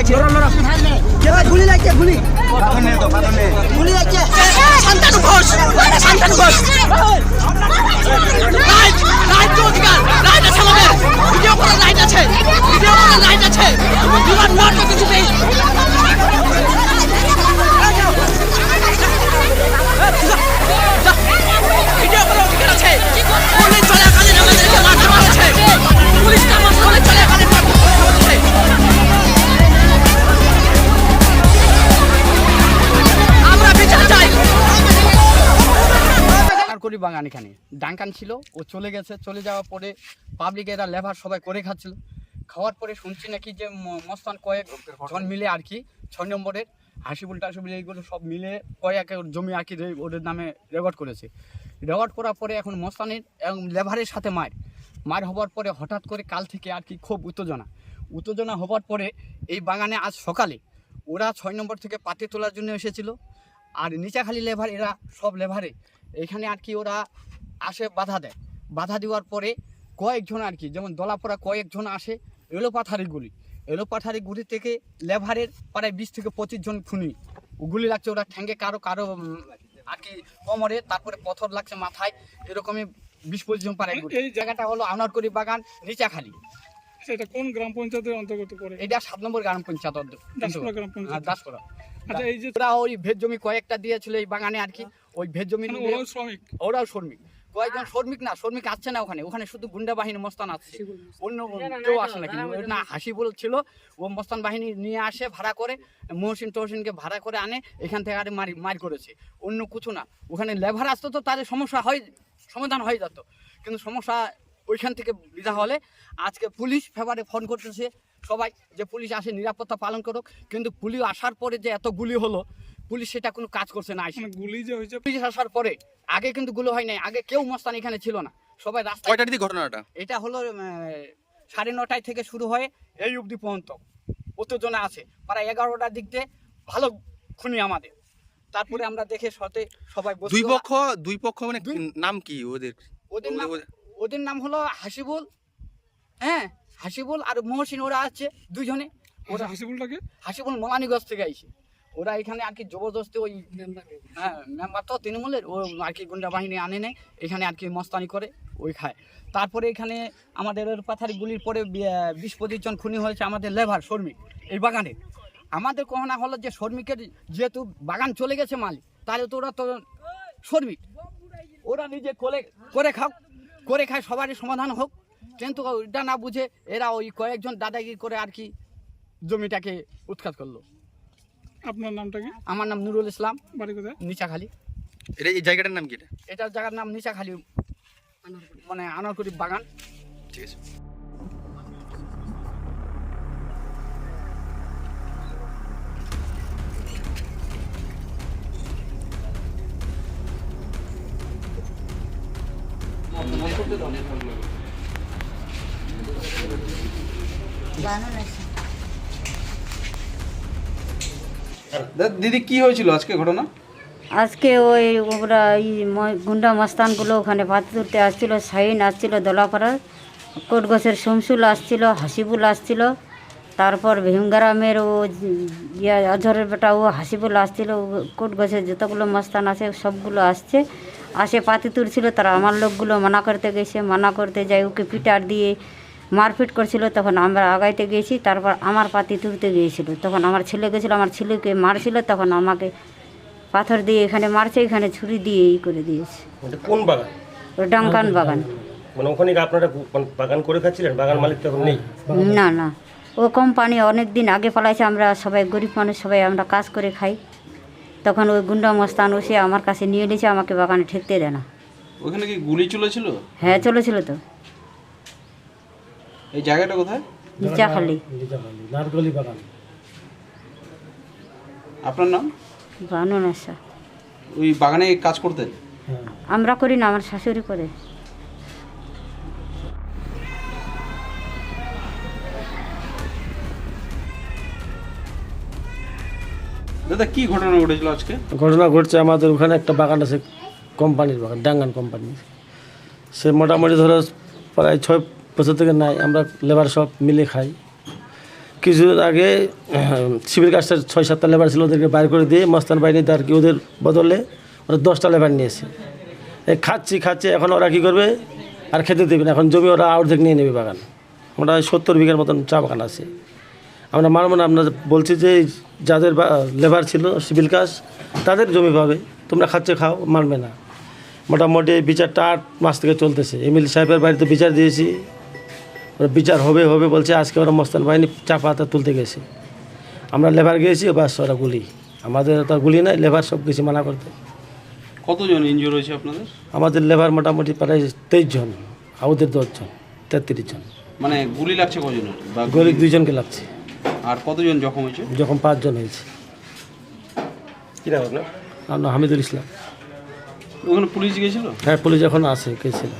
লাগছে গুলি লাগছে গুলি। গুলি লাগছে। শান্তানু ঘোষ শান্তানু ঘোষ। রাইট রাইট অধিকার রাইট আছে করি বাগান এখানে ডাঙ্কান ছিল, ও চলে গেছে। চলে যাওয়ার পরে পাবলিক এরা লেবার সবাই করে খাচ্ছিল। খাওয়ার পরে শুনছি নাকি যে মস্তান কয়েক জন মিলে আর কি, ছয় নম্বরের হাসিবুল টাসিবুল এইগুলো সব মিলে কয়েক জমি আর কি ওদের নামে রেকর্ড করেছে। রেকর্ড করার পরে এখন মস্তানের এবং লেবারের সাথে মার। মার হওয়ার পরে হঠাৎ করে কাল থেকে আর কি খুব উত্তেজনা। উত্তেজনা হওয়ার পরে এই বাগানে আজ সকালে ওরা ছয় নম্বর থেকে পাতে তোলার জন্য এসেছিল। আর নিচাখালি লেভার এরা সব লেভারে এখানে আর কি ওরা আসে বাধা দেয়। বাধা দেওয়ার পরে কয়েকজন আর কি যেমন দলাপড়া কয়েকজন আসে এলোপাথারি গুলি। এলোপাথারি গুলি থেকে লেভারের প্রায় বিশ থেকে পঁচিশ জন খুনি। গুলি লাগছে ওরা ঠ্যাঙ্গে কারও কারও আর কি কোমরে তারপরে পথর লাগছে মাথায়। এরকমই বিশ পঁচিশ জন পারে এই জায়গাটা হলো আনারকরি বাগান নিচাখালি। সেটা কোন গ্রাম পঞ্চায়েতের অন্তর্গত পড়ে? এটা সাত নম্বর গ্রাম পঞ্চায়েত। দাসপুরা গ্রাম পঞ্চায়েত। হ্যাঁ, দাসপুরা। আচ্ছা এই যে ওরা ওই ভেজ জমি কয়েকটা দিয়েছিল এই বাগানে আর কি। ওই ভেজ জমি ওরাও শ্রমিক? ওরাও শ্রমিক। কয়েকজন শ্রমিক না শ্রমিক আসছে না ওখানে। ওখানে শুধু গুন্ডা বাহিনী মস্তান আসছে। অন্য কেউ আসে না কিন্তু না। হাসিবুল ছিল। ও মস্তান বাহিনী নিয়ে আসে ভাড়া করে। মহসিন টহসিনকে ভাড়া করে আনে এখান থেকে আরে মারি মার করেছে। অন্য কিছু না। ওখানে লেবার আসতো তো তাদের সমস্যা হয় সমাধান হয়ে যেত। কিন্তু সমস্যা ওইখান থেকে বিধা হলে আজকে পুলিশ ফেভারে ফোন করতেছে সবাই যে পুলিশ আসে নিরাপত্তা পালন করুক। কিন্তু পুলিশ আসার পরে যে এত গুলি হলো পুলিশ সেটা কোনো কাজ করছে না। মানে গুলি যে হয়েছে পুলিশ আসার পরে আগে কিন্তু গুলো হয় নাই আগে কেউ মস্তান এখানে ছিল না। সবাই কয়টার দিকে ঘটনাটা? এটা হলো সাড়ে নটায় থেকে শুরু হয়ে এই অবধি পর্যন্ত। উত্তেজনা আছে? প্রায় এগারোটার দিক দিয়ে ভালো খুনি আমাদের। তারপরে আমরা দেখে সতে সবাই দুই পক্ষ দুই পক্ষ মানে নাম কি ওদের? ওদের নাম ওদের- নাম হলো হাসিবুল। হ্যাঁ হাসিবুল আর মহসিন ওরা আছে দুজনে। ওরা হাসিবুলটাকে? হাসিবুল মোলানিগঞ্জ থেকে আইছে। ওরা এখানে আর কি জবরদস্তি ওই হ্যাঁ মেম্বার তো তৃণমূলের ও আর কি গুন্ডা বাহিনী আনে নেয়। এখানে আর কি মস্তানি করে ওই খায়। তারপরে এখানে আমাদের ওর পাথারি গুলির পরে বিশ পঁচিশ জন খুনি হয়েছে আমাদের লেবার শ্রমিক এই বাগানে। আমাদের কহনা হলো যে শ্রমিকের যেহেতু বাগান চলে গেছে মালিক তাহলে তো ওরা তো শ্রমিক। ওরা নিজে করে খাও করে খায় সবারই সমাধান হোক। কিন্তু ওইটা না বুঝে এরা ওই কয়েকজন দাদাগিরি করে আর কি জমিটাকে উৎখাত করল। আপনার নামটা কি? আমার নাম নুরুল ইসলাম। বাড়ি কোথায়? নিচাখালি। এটা এই জায়গাটার নাম কি এটা? এটার জায়গার নাম নিচাখালি মানে আনারকুড়ি বাগান। ঠিক আছে। দিদি, কি হয়েছিল আজকে ঘটনা? আজকে ওই ওরা এই গুন্ডা মস্তানগুলো ওখানে ভাত তুলতে আসছিল, শাহিন আসছিল দলাপাড়ার কোটগছের শমসুল আসছিল, হাসিবুল আসছিল, তারপর ভীমগ্রামের ও ইয়া, অঝরের বেটা ও হাসিবুল আসছিল কোটগছের যতগুলো মস্তান আছে সবগুলো আসছে। আসে পাতি তুলছিল তারা আমার লোকগুলো মানা করতে গেছে মানা করতে যাই ওকে পিটার দিয়ে মারপিট করছিল তখন আমরা আগাইতে গেছি তারপর আমার পাতি তুলতে গিয়েছিল। তখন আমার ছেলে গেছিল আমার ছেলেকে মারছিল তখন আমাকে পাথর দিয়ে এখানে মারছে এখানে ছুরি দিয়ে এই করে দিয়েছে। কোন বাগান? ও ডাঙ্কান বাগান। মানে ওখানে আপনারা মানে বাগান করে খাচ্ছিলেন? বাগান মালিক তো এখন নেই। না না। ও কোম্পানি অনেক দিন আগে পালাইছে আমরা সবাই গরিব মানুষ সবাই আমরা কাজ করে খাই। তখন ওই গুন্ডা মস্তান ওসে আমার কাছে নিয়ে নিয়েছে আমাকে বাগানে ঠেকতে দেয় না। ওখানে কি গুলি চলেছিল? হ্যাঁ চলেছিল তো। এই জায়গাটা কোথায়? নিচা খালি নারকলি বাগান। আপনার নাম? বানুন আসা ওই বাগানে কাজ করতেন? আমরা করি না আমার শাশুড়ি করে। দাদা, কি ঘটনা ঘটেছিল আজকে? ঘটনা ঘটছে আমাদের ওখানে একটা বাগান আছে, কোম্পানির বাগান, ডাঙ্গান কোম্পানির। সে মোটামুটি ধরো প্রায় ছয় বছর থেকে নাই, আমরা লেবার সব মিলে খাই। কিছুদিন আগে সিভিল কাস্টের ছয় সাতটা লেবার ছিল, ওদেরকে বাইর করে দিয়ে মস্তান বাহিনী তার কি ওদের বদলে ওরা দশটা লেবার নিয়েছে। খাচ্ছি, খাচ্ছে, এখন ওরা কী করবে? আর খেতে দেবে না, এখন জমি ওরা অর্ধেক নিয়ে নেবে বাগান। আমরা সত্তর বিঘার মতন চা বাগান আছে। আমরা মানব না আপনার বলছি যে যাদের লেবার ছিল সিভিল কাজ তাদের জমি পাবে। তোমরা খাচ্ছে খাও মানবে না। মোটামুটি বিচারটা আট মাস থেকে চলতেছে। এমএলএ সাহেবের বাড়িতে বিচার দিয়েছি। ওরা বিচার হবে হবে বলছে আজকে ওরা মস্তান বাহিনী চাপা হাতে তুলতে গেছে। আমরা লেবার গিয়েছি বাস ওরা গুলি। আমাদের তো গুলি নাই লেবার সব কিছু মানা করতে। কতজন ইনজিওর হয়েছে আপনাদের? আমাদের লেবার মোটামুটি প্রায় তেইশ জন আর ওদের দশজন তেত্রিশ জন। মানে গুলি লাগছে কজনের? বা গরিব দুইজনকে লাগছে। আর কতজন জখম হয়েছে? যখন পাঁচজন হয়েছে। আমার নাম হামিদুল ইসলাম। ওখানে পুলিশ গিয়েছিল? হ্যাঁ পুলিশ এখন আসে গেছিল।